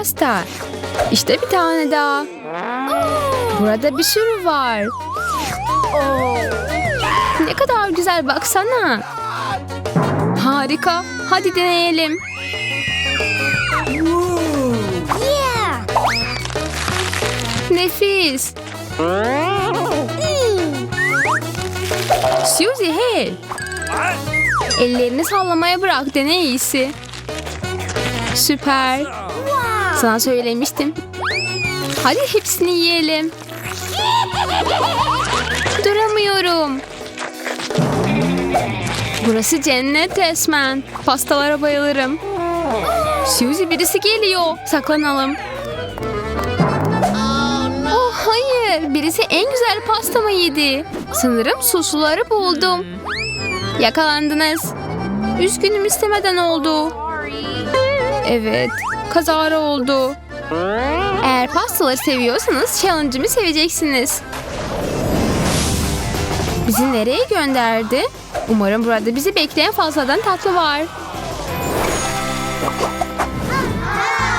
pasta. İşte bir tane daha. Burada bir sürü var. Ne kadar güzel baksana. Harika. Hadi deneyelim. Nefis. Suzy hey. Ellerini sallamaya bırak dene iyisi. Süper. Sana söylemiştim. Hadi hepsini yiyelim. Duramıyorum. Burası cennet resmen. Pastalara bayılırım. Suzy birisi geliyor. Saklanalım. Oh hayır. Birisi en güzel pastamı yedi. Sanırım susluları buldum. Yakalandınız. Üzgünüm istemeden oldu. Evet. Kazara oldu. Eğer pastaları seviyorsanız challenge'ımı seveceksiniz. Bizi nereye gönderdi? Umarım burada bizi bekleyen fazladan tatlı var.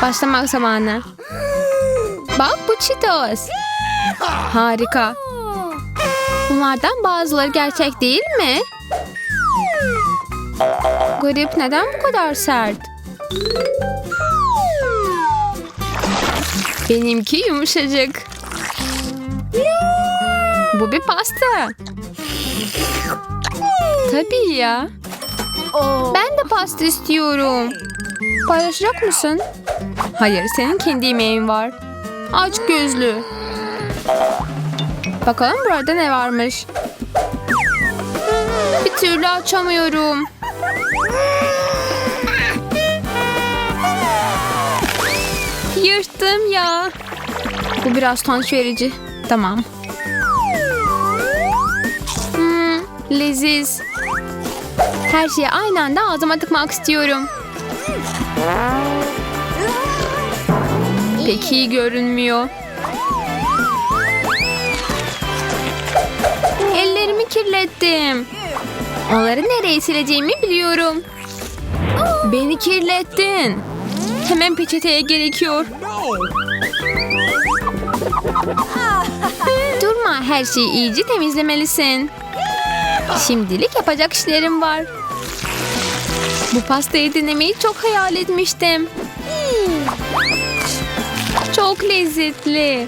Başlamak zamanı. Bak bu Cheetos. Harika. Bunlardan bazıları gerçek değil mi? Garip neden bu kadar sert? Benimki yumuşacık. Bu bir pasta. Tabii ya. Ben de pasta istiyorum. Paylaşacak mısın? Hayır, senin kendi yemeğin var. Aç gözlü. Bakalım burada ne varmış. Bir türlü açamıyorum. Yırttım ya. Bu biraz utanç verici. Tamam. Hmm, leziz. Her şeyi aynı anda ağzıma tıkmak istiyorum. Pek iyi görünmüyor. Ellerimi kirlettim. Onları nereye sileceğimi biliyorum. Beni kirlettin. Hemen peçeteye gerekiyor. Durma her şeyi iyice temizlemelisin. Şimdilik yapacak işlerim var. Bu pastayı denemeyi çok hayal etmiştim. Çok lezzetli.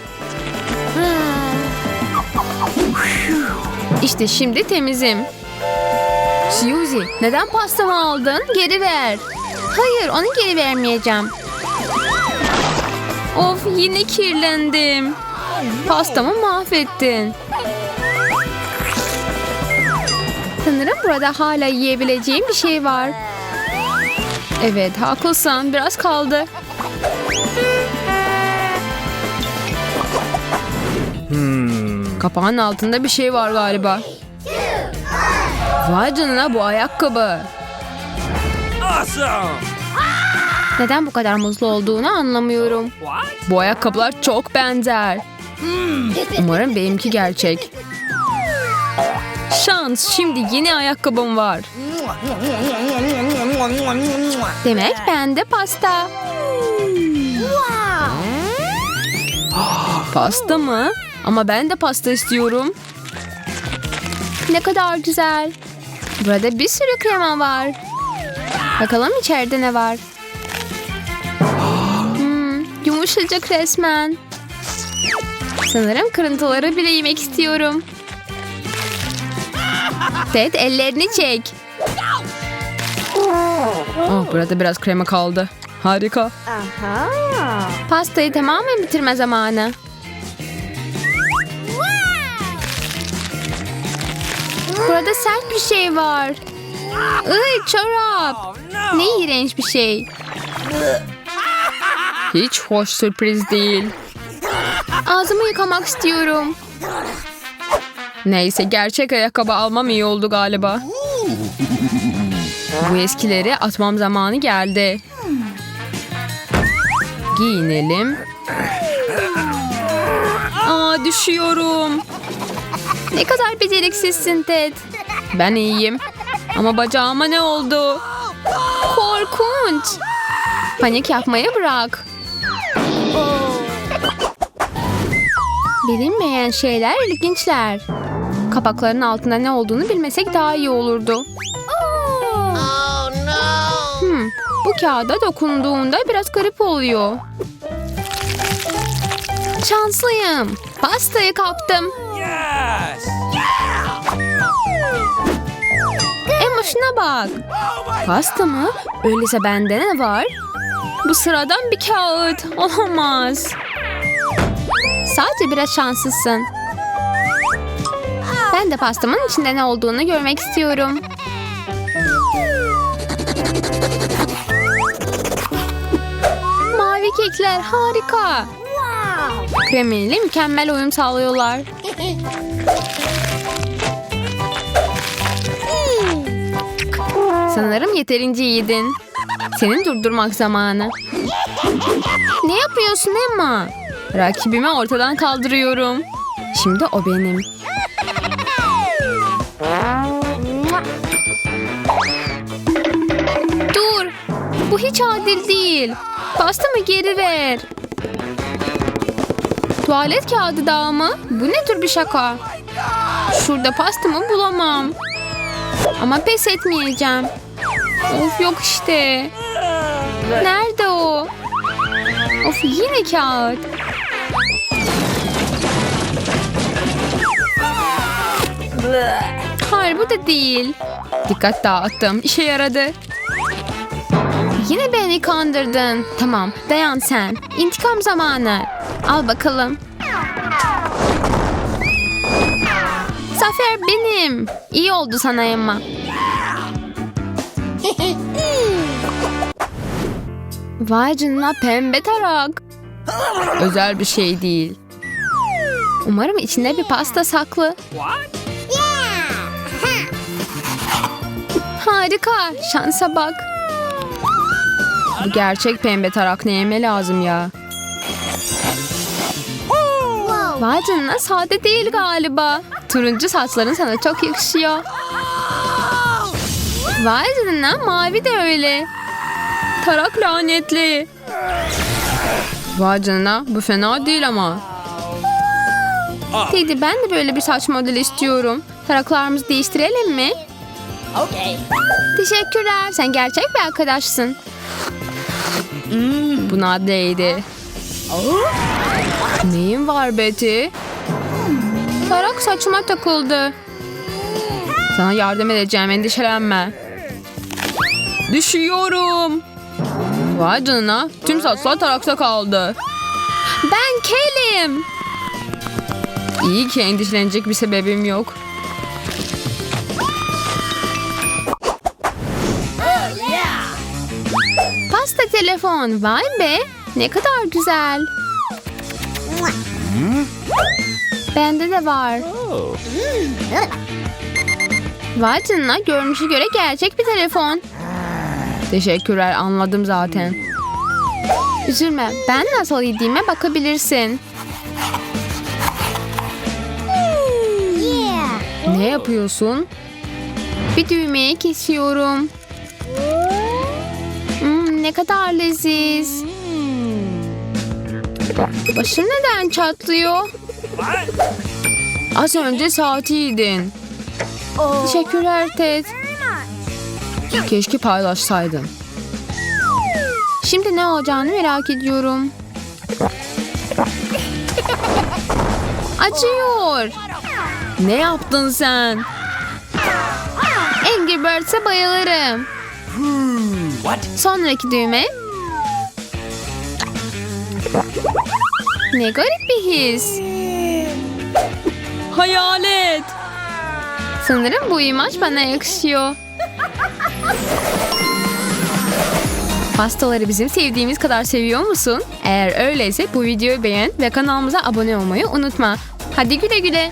İşte şimdi temizim. Suzy, neden pastamı aldın? Geri ver. Hayır, onu geri vermeyeceğim. Of, yine kirlendim. Pastamı mahvettin. Sanırım burada hala yiyebileceğim bir şey var. Evet, haklısın. Biraz kaldı. Kapağın altında bir şey var galiba. Vay canına bu ayakkabı. Neden bu kadar muzlu olduğunu anlamıyorum. Bu ayakkabılar çok benzer. Umarım benimki gerçek. Şans şimdi yeni ayakkabım var. Demek bende pasta. Pasta mı? Ama ben de pasta istiyorum. Ne kadar güzel. Burada bir sürü krema var. Bakalım içeride ne var. Hmm, yumuşacık resmen. Sanırım kırıntıları bile yemek istiyorum. Ted ellerini çek. Oh, burada biraz krema kaldı. Harika. Pastayı tamamen bitirme zamanı. Burada sert bir şey var. Iy çorap. Oh! Ne iğrenç bir şey. Hiç hoş sürpriz değil. Ağzımı yıkamak istiyorum. Neyse gerçek ayakkabı almam iyi oldu galiba. Bu eskileri atmam zamanı geldi. Giyinelim. Aa düşüyorum. Ne kadar beceriksizsin Ted. Ben iyiyim. Ama bacağıma ne oldu? Korkunç. Panik yapmayı bırak. Bilinmeyen şeyler ilginçler. Kapakların altında ne olduğunu bilmesek daha iyi olurdu. Hmm, bu kağıda dokunduğunda biraz garip oluyor. Şanslıyım. Pastayı kaptım. Yes! Şuna bak. Pasta mı? Öyleyse bende ne var? Bu sıradan bir kağıt. Olamaz. Sadece biraz şanslısın. Ben de pastamın içinde ne olduğunu görmek istiyorum. Mavi kekler harika. Kremeli mükemmel uyum sağlıyorlar. Sanırım yeterince yedin. Senin durdurmak zamanı. Ne yapıyorsun Emma? Rakibimi ortadan kaldırıyorum. Şimdi o benim. Dur. Bu hiç adil değil. Pastamı geri ver. Tuvalet kağıdı dağı mı? Bu ne tür bir şaka? Şurada pastamı bulamam. Ama pes etmeyeceğim. Of yok işte. Nerede o? Of yine kağıt. Hayır bu da değil. Dikkat dağıttım. İşe yaradı. Yine beni kandırdın. Tamam dayan sen. İntikam zamanı. Al bakalım. Zafer benim. İyi oldu sana Emma. Vay canına pembe tarak. Özel bir şey değil. Umarım içinde bir pasta saklı. Harika. Şansa bak. Bu gerçek pembe tarak neyime lazım ya? Vay canına sade değil galiba. Turuncu saçların sana çok yakışıyor. Vay canına mavi de öyle. Tarak lanetli. Vay canına bu fena değil ama. Teddy ben de böyle bir saç modeli istiyorum. Taraklarımızı değiştirelim mi? Okay. Teşekkürler. Sen gerçek bir arkadaşsın. Buna değdi. Neyin var Betty? Tarak saçıma takıldı. Sana yardım edeceğim endişelenme. Düşüyorum. Vay canına tüm saçlar tarakta kaldı. Ben kelim. İyi ki endişelenecek bir sebebim yok. Pasta telefon. Vay be. Ne kadar güzel. Bende de var. Oh. Vay canına görünüşe göre gerçek bir telefon. Teşekkürler anladım zaten. Üzülme ben nasıl yediğime bakabilirsin. Ne yapıyorsun? Bir düğmeyi kesiyorum. Hmm, ne kadar leziz. Başım neden çatlıyor? Az önce saatiydin. Teşekkürler Ted. Keşke paylaşsaydın. Şimdi ne olacağını merak ediyorum. Acıyor. Ne yaptın sen? Angry Birds'e bayılırım. What? Sonraki düğme. Ne garip bir his. Hayalet. Sanırım bu imaj bana yakışıyor. Pastaları bizim sevdiğimiz kadar seviyor musun? Eğer öyleyse bu videoyu beğen ve kanalımıza abone olmayı unutma. Hadi güle güle.